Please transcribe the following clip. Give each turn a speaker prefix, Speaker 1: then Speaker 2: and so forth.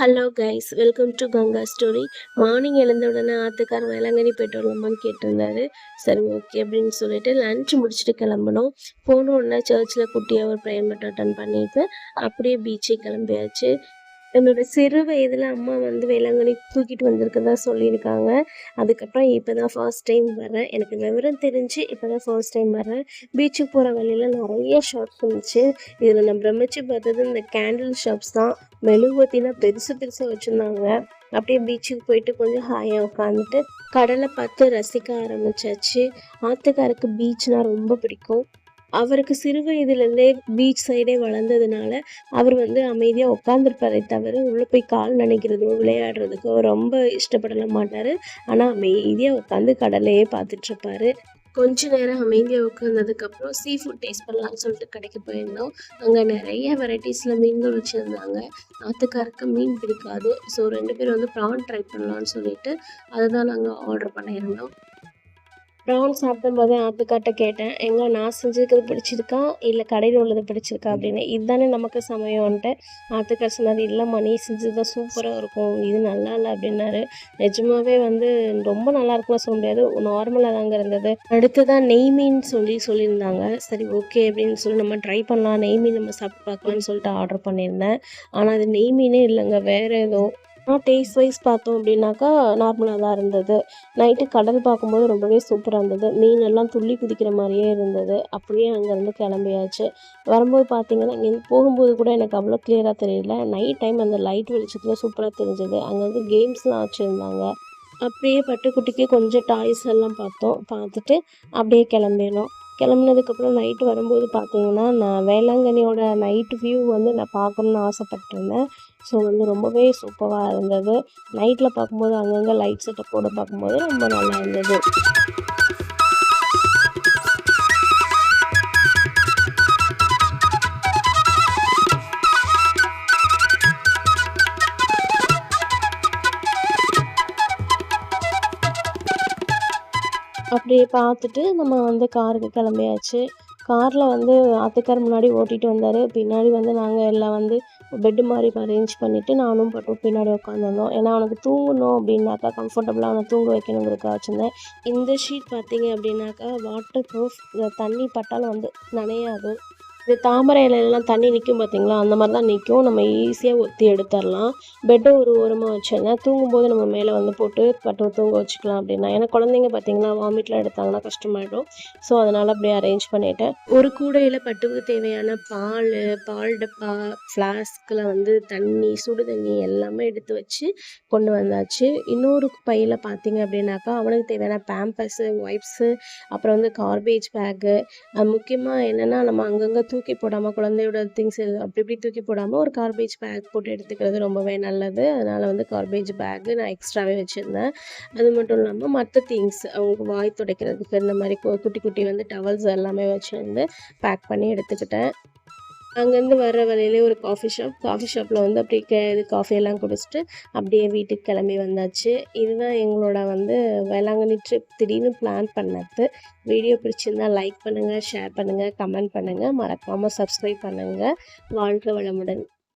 Speaker 1: Hello guys welcome to Ganga story morning எழுந்த உடனே ஆத்துக்கார் வேளாங்கண்ணி போயிட்டு வரலாமான்னு கேட்டிருந்தாரு. சரி ஓகே அப்படின்னு சொல்லிட்டு லன்ச் முடிச்சுட்டு கிளம்பணும். போன உடனே சர்ச்சில் குட்டியாக ஒரு ப்ரேயர் மட்டும் அட்டன் பண்ணிட்டு அப்படியே பீச்சுக்கு கிளம்பியாச்சு. என்னோட சிறு வயதில் அம்மா வந்து வேளாங்கண்ணி தூக்கிட்டு வந்திருக்கதா சொல்லியிருக்காங்க. அதுக்கப்புறம் இப்போ தான் ஃபர்ஸ்ட் டைம் வரேன் எனக்கு விவரம் தெரிஞ்சு இப்போ தான் ஃபர்ஸ்ட் டைம் வரேன் பீச்சுக்கு போகிற வழியில் நிறைய ஷாப்ஸ் இருந்துச்சு. இதில் நான் பிரமிச்சு பார்த்தது இந்த கேண்டில் ஷாப்ஸ் தான். மெழுகுவத்தினா பெருசு பெருசாக வச்சுருந்தாங்க. அப்படியே பீச்சுக்கு போயிட்டு கொஞ்சம் ஹாயாக உட்காந்துட்டு கடலை பார்த்து ரசிக்க ஆரம்பிச்சாச்சு. ஆத்துக்காருக்கு பீச்னால் ரொம்ப பிடிக்கும். அவருக்கு சிறு வயதுலேருந்தே பீச் சைடே வளர்ந்ததுனால அவர் வந்து அமைதியாக உட்காந்துருப்பாரே தவிர உள்ளே போய் கால் நினைக்கிறதோ விளையாடுறதுக்கோ ரொம்ப இஷ்டப்படல மாட்டார். ஆனால் அமைதியாக உட்காந்து கடலையே பார்த்துட்ருப்பாரு. கொஞ்ச நேரம் அமைதியாக உட்காந்ததுக்கப்புறம் சீ ஃபுட் டேஸ்ட் பண்ணலாம்னு சொல்லிட்டு கடைக்கு போயிருந்தோம். அங்கே நிறைய வெரைட்டிஸில் மீன்கள் வச்சுருந்தாங்க. ஆத்துக்காருக்கு மீன் பிடிக்காது. ஸோ ரெண்டு பேரும் வந்து ப்ரான் ட்ரை பண்ணலாம்னு சொல்லிட்டு அதை தான் நாங்கள் ஆர்டர் பண்ணியிருந்தோம். ப்ரான் சாப்பிடும்போது ஆத்துக்காட்ட கேட்டேன். எங்க நான் செஞ்சுருக்கிறது பிடிச்சிருக்கா? இல்லை கடையில் உள்ளது பிடிச்சிருக்கா? அப்படின்னு. இதுதானே நமக்கு சமயம்ன்ட்டு ஆத்துக்கா சொன்னார். இல்லைம்மா நீ செஞ்சது தான் சூப்பராக இருக்கும். இது நல்லா இல்லை அப்படின்னாரு. நிஜமாவே வந்து ரொம்ப நல்லா இருக்கும்னு சொல்ல முடியாது. நார்மலாக தாங்க இருந்தது. அடுத்ததான் நெய் மீன் சொல்லி சொல்லியிருந்தாங்க. சரி ஓகே அப்படின்னு சொல்லி நம்ம ட்ரை பண்ணலாம். நெய் மீன் நம்ம சாப்பிட்டு பார்க்கலாம்னு சொல்லிட்டு ஆர்டர் பண்ணியிருந்தேன். ஆனால் அது நெய் மீனே இல்லைங்க. வேறு ஏதோ ஆனால் டேஸ்ட் வைஸ் பார்த்தோம் அப்படின்னாக்கா நார்மலாக தான் இருந்தது. நைட்டு கடல் பார்க்கும்போது ரொம்பவே சூப்பராக இருந்தது. மீன் எல்லாம் துள்ளி குதிக்கிற மாதிரியே இருந்தது. அப்படியே அங்கேருந்து கிளம்பியாச்சு. வரும்போது பார்த்தீங்கன்னா இங்கேருந்து போகும்போது கூட எனக்கு அவ்வளோ கிளியராக தெரியல. நைட் டைம் அந்த லைட் வெளிச்சத்தில் சூப்பராக தெரிஞ்சது. அங்கே வந்து கேம்ஸ்லாம் வச்சுருந்தாங்க. அப்படியே பட்டுக்குட்டிக்கு கொஞ்சம் டாய்ஸ் எல்லாம் பார்த்தோம். பார்த்துட்டு அப்படியே கிளம்பினோம். கிளம்புனதுக்கப்புறம் நைட்டு வரும்போது பார்த்தீங்கன்னா நான் வேளாங்கண்ணியோட நைட்டு வியூ வந்து நான் பார்க்கணுன்னு ஆசைப்பட்டிருந்தேன். ஸோ வந்து ரொம்பவே சூப்பராக இருந்தது. நைட்டில் பார்க்கும்போது அங்கங்கே லைட் செட்டப் போட பார்க்கும்போது ரொம்ப நல்லா இருந்தது. அப்படியே பார்த்துட்டு நம்ம வந்து காருக்கு கிளம்பியாச்சு. காரில் வந்து ஆத்துக்கார் முன்னாடி ஓட்டிகிட்டு வந்தார். பின்னாடி வந்து நாங்கள் எல்லாம் வந்து பெட்டு மாதிரி அரேஞ்ச் பண்ணிவிட்டு நானும் பட்டு பின்னாடி உட்காந்துருந்தோம் ஏன்னா அவனுக்கு தூங்கணும் அப்படின்னாக்கா கம்ஃபர்டபுளாக அவனை தூங்க வைக்கணுங்கிறதுக்காக வச்சுருந்தேன். இந்த ஷீட் பார்த்தீங்க அப்படின்னாக்கா வாட்டர் ப்ரூஃப் தண்ணி பட்டாலும் வந்து நனையாது. இது தாமரை இலையிலலாம் தண்ணி நிற்கும் பார்த்தீங்களா அந்த மாதிரி தான் நிற்கும் நம்ம ஈஸியாக ஒத்தி எடுத்துடலாம் பெட்டை ஒரு ஓரமாக வச்சிருந்தேன் தூங்கும்போது நம்ம மேலே வந்து போட்டு பட்டு தூங்க வச்சுக்கலாம் அப்படின்னா. ஏன்னா குழந்தைங்க பார்த்தீங்கன்னா வாமிட்லாம் எடுத்தாங்கன்னா கஷ்டமாயிடும். ஸோ அதனால் அப்படியே அரேஞ்ச் பண்ணிட்டேன் ஒரு கூடையில் பட்டுக்கு தேவையான பால் பால் டப்பா ஃப்ளாஸ்கில் வந்து தண்ணி சுடு தண்ணி எல்லாமே எடுத்து வச்சு கொண்டு வந்தாச்சு. இன்னொரு பையில் பார்த்தீங்க அப்படின்னாக்கா அவனுக்கு தேவையான பேம்பர்ஸு ஒய்ப்ஸு அப்புறம் வந்து கார்பேஜ் பேக்கு முக்கியமாக என்னென்னா நம்ம அங்கங்கே தூக்கி போடாமல் குழந்தையோட திங்ஸ் அப்படி இப்படி தூக்கி போடாமல் ஒரு கார்பேஜ் பேக் போட்டு எடுத்துக்கிறது ரொம்பவே நல்லது. அதனால் வந்து கார்பேஜ் பேக்கு நான் எக்ஸ்ட்ராவே வச்சுருந்தேன். அது மட்டும் இல்லாமல் மற்ற திங்ஸ் அவங்க வாய் துடைக்கிறதுக்கு இந்த மாதிரி குட்டி குட்டி வந்து டவல்ஸ் எல்லாமே வச்சுருந்து பேக் பண்ணி எடுத்துக்கிட்டேன். அங்கேருந்து வர்ற வழியிலே ஒரு காஃபி ஷாப் காஃபி ஷாப்பில் வந்து அப்படியே கே இது காஃபியெல்லாம் குடிச்சிட்டு அப்படியே வீட்டுக்கு கிளம்பி வந்தாச்சு. இதுதான் எங்களோட வந்து வேளாங்கண்ணி ட்ரிப் திடீர்னு பிளான் பண்ணது. வீடியோ பிடிச்சிருந்தா லைக் பண்ணுங்கள் ஷேர் பண்ணுங்கள் கமெண்ட் பண்ணுங்கள் மறக்காமல் சப்ஸ்கிரைப் பண்ணுங்கள் வாழ்க வளமுடன்.